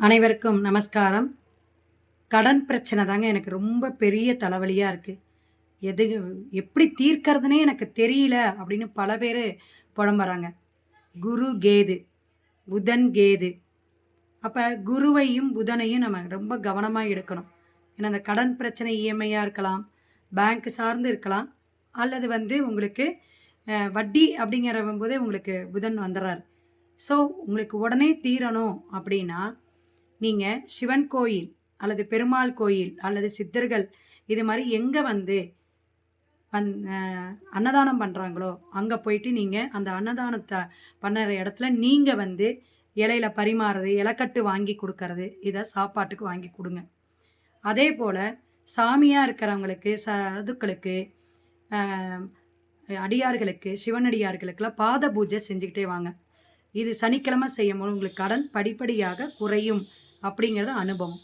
அனைவருக்கும் நமஸ்காரம். கடன் பிரச்சனை தாங்க எனக்கு ரொம்ப பெரிய தலைவலியாக இருக்குது எது எப்படி தீர்க்கறதுனே எனக்கு தெரியல அப்படின்னு பல பேர் புலம்புறாங்க. குரு கேது புதன் கேது. அப்போ குருவையும் புதனையும் நம்ம ரொம்ப கவனமாக எடுக்கணும். ஏன்னா அந்த கடன் பிரச்சனை இஎம்ஐயாக இருக்கலாம் பேங்க் சார்ந்து இருக்கலாம் அல்லது வந்து உங்களுக்கு வட்டி அப்படிங்கிற போதே உங்களுக்கு புதன் வந்துடுறாரு ஸோ உங்களுக்கு உடனே தீரணும் அப்படின்னா நீங்கள் சிவன் கோயில் அல்லது பெருமாள் கோயில் அல்லது சித்தர்கள் இது மாதிரி எங்கே வந்து வந் அன்னதானம் பண்ணுறாங்களோ அங்கே போயிட்டு நீங்கள் அந்த அன்னதானத்தை பண்ணுற இடத்துல நீங்கள் வந்து இலையில பரிமாறுறது இலக்கட்டு வாங்கி கொடுக்கறது இதை சாப்பாட்டுக்கு வாங்கி கொடுங்க. அதே போல் சாமியாக இருக்கிறவங்களுக்கு சதுக்களுக்கு அடியார்களுக்கு சிவனடியார்களுக்கெல்லாம் பாத பூஜை செஞ்சுக்கிட்டே வாங்க. இது சனிக்கிழமை செய்யும் போது உங்களுக்கு கடன் படிப்படியாக குறையும். அப்படிங்கிறது அனுபவம்.